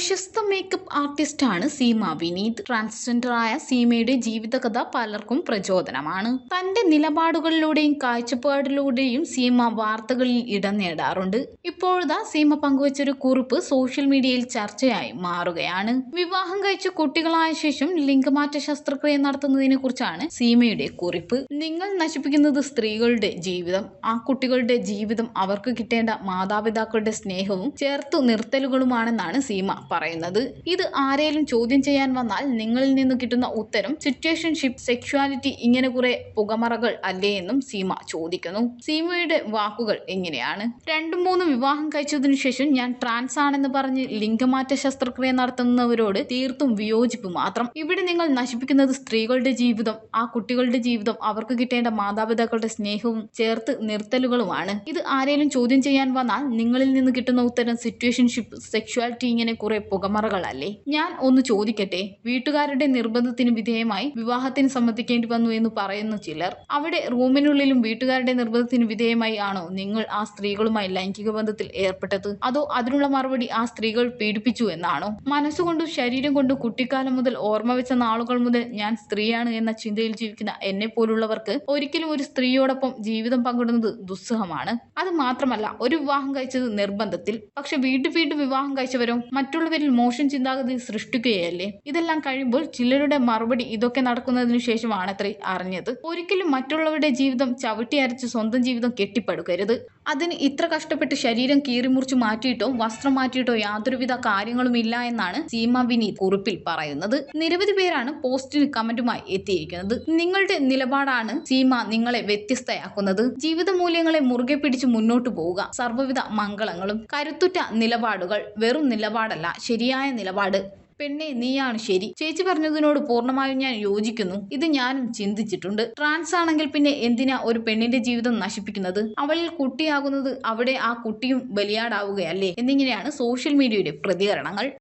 പ്രശസ്ത മേക്കപ്പ് ആർട്ടിസ്റ്റാണ് സീമ. വിനീത് ട്രാൻസ്ജെൻഡറായ സീമയുടെ ജീവിതകഥ പലർക്കും പ്രചോദനമാണ്. തന്റെ നിലപാടുകളിലൂടെയും കാഴ്ചപ്പാടിലൂടെയും സീമ വാർത്തകളിൽ ഇടം നേടാറുണ്ട്. ഇപ്പോഴതാ സീമ പങ്കുവച്ചൊരു കുറിപ്പ് സോഷ്യൽ മീഡിയയിൽ ചർച്ചയായി മാറുകയാണ്. വിവാഹം കഴിച്ച് കുട്ടികളായ ശേഷം ലിംഗമാറ്റ ശസ്ത്രക്രിയ നടത്തുന്നതിനെ കുറിച്ചാണ് സീമയുടെ കുറിപ്പ്. നിങ്ങൾ നശിപ്പിക്കുന്നത് സ്ത്രീകളുടെ ജീവിതം. ആ കുട്ടികളുടെ ജീവിതം അവർക്ക് കിട്ടേണ്ട മാതാപിതാക്കളുടെ സ്നേഹവും ചേർത്തു നിർത്തലുകളുമാണെന്നാണ് സീമ പറയുന്നത്. ഇത് ആരെയും ചോദ്യം ചെയ്യാൻ വന്നാൽ നിങ്ങളിൽ നിന്ന് കിട്ടുന്ന ഉത്തരം സിറ്റുവേഷൻഷിപ്പ് സെക്ഷുവാലിറ്റി ഇങ്ങനെ കുറെ പുകമറകൾ അല്ലേ എന്നും സീമ ചോദിക്കുന്നു. സീമയുടെ വാക്കുകൾ എങ്ങനെയാണ്? രണ്ടും മൂന്നും വിവാഹം കഴിച്ചതിനു ശേഷം ഞാൻ ട്രാൻസ് ആണെന്ന് പറഞ്ഞ് ലിംഗമാറ്റ ശസ്ത്രക്രിയ നടത്തുന്നവരോട് തീർത്തും വിയോജിപ്പ് മാത്രം. ഇവിടെ നിങ്ങൾ നശിപ്പിക്കുന്നത് സ്ത്രീകളുടെ ജീവിതം ആ കുട്ടികളുടെ ജീവിതം അവർക്ക് കിട്ടേണ്ട മാതാപിതാക്കളുടെ സ്നേഹവും ചേർത്ത് നിർത്തലുകളുമാണ്. ഇത് ആരെയും ചോദ്യം ചെയ്യാൻ വന്നാൽ നിങ്ങളിൽ നിന്ന് കിട്ടുന്ന ഉത്തരം സിറ്റുവേഷൻഷിപ്പ് സെക്ഷുവാലിറ്റി ഇങ്ങനെ കുറെ പുകമറകളല്ലേ? ഞാൻ ഒന്ന് ചോദിക്കട്ടെ വീട്ടുകാരുടെ നിർബന്ധത്തിന് വിധേയമായി വിവാഹത്തിന് സമ്മതിക്കേണ്ടി വന്നു എന്ന് പറയുന്ന ചിലർ അവിടെ റൂമിനുള്ളിലും വീട്ടുകാരുടെ നിർബന്ധത്തിന് വിധേയമായി ആണോ നിങ്ങൾ ആ സ്ത്രീകളുമായി ലൈംഗിക ബന്ധത്തിൽ ഏർപ്പെട്ടത്? അതോ അതിനുള്ള മറുപടി ആ സ്ത്രീകൾ പീഡിപ്പിച്ചു എന്നാണോ? മനസ്സുകൊണ്ടും ശരീരം കൊണ്ടും കുട്ടിക്കാലം മുതൽ ഓർമ്മ വെച്ച നാളുകൾ മുതൽ ഞാൻ സ്ത്രീയാണ് എന്ന ചിന്തയിൽ ജീവിക്കുന്ന എന്നെ പോലുള്ളവർക്ക് ഒരിക്കലും ഒരു സ്ത്രീയോടൊപ്പം ജീവിതം പങ്കിടുന്നത് ദുസ്സഹമാണ്. അത് മാത്രമല്ല ഒരു വിവാഹം കഴിച്ചത് നിർബന്ധത്തിൽ. പക്ഷെ വീണ്ടും വീണ്ടും വിവാഹം കഴിച്ചവരോ മറ്റുള്ളവരിൽ മോശം ചിന്താഗതി സൃഷ്ടിക്കുകയല്ലേ? ഇതെല്ലാം കഴിയുമ്പോൾ ചിലരുടെ മറുപടി ഇതൊക്കെ നടക്കുന്നതിനു ശേഷമാണത്രേ അറിഞ്ഞത്. ഒരിക്കലും മറ്റുള്ളവരുടെ ജീവിതം ചവിട്ടി അരച്ച് സ്വന്തം ജീവിതം കെട്ടിപ്പടുക്കരുത്. അതിന് ഇത്ര കഷ്ടപ്പെട്ട് ശരീരം കീറിമുറിച്ച് മാറ്റിയിട്ടോ വസ്ത്രം മാറ്റിയിട്ടോ യാതൊരുവിധ കാര്യങ്ങളും ഇല്ല എന്നാണ് സീമ വിനീത് കുറിപ്പിൽ പറയുന്നത്. നിരവധി പേരാണ് പോസ്റ്റിന് കമന്റുമായി എത്തിയിരിക്കുന്നത്. നിങ്ങളുടെ നിലപാടാണ് സീമ നിങ്ങളെ വ്യത്യസ്തയാക്കുന്നത്. ജീവിത മൂല്യങ്ങളെ മുറുകെ പിടിച്ച് മുന്നോട്ട് പോവുക. സർവവിധ മംഗളങ്ങളും കരുത്തുറ്റ നിലപാടുകൾ വെറും നിലപാടല്ല ശരിയായ നിലപാട്. പെണ്ണെ നീയാണ് ശരി. ചേച്ചി പറഞ്ഞതിനോട് പൂർണമായും ഞാൻ യോജിക്കുന്നു. ഇത് ഞാനും ചിന്തിച്ചിട്ടുണ്ട്. ട്രാൻസ് ആണെങ്കിൽ പിന്നെ എന്തിനാ ഒരു പെണ്ണിന്റെ ജീവിതം നശിപ്പിക്കുന്നത്? അവളിൽ കുട്ടിയാകുന്നത് അവിടെ ആ കുട്ടിയും ബലിയാടാവുകയല്ലേ? എന്നിങ്ങനെയാണ് സോഷ്യൽ മീഡിയയുടെ പ്രതികരണങ്ങൾ.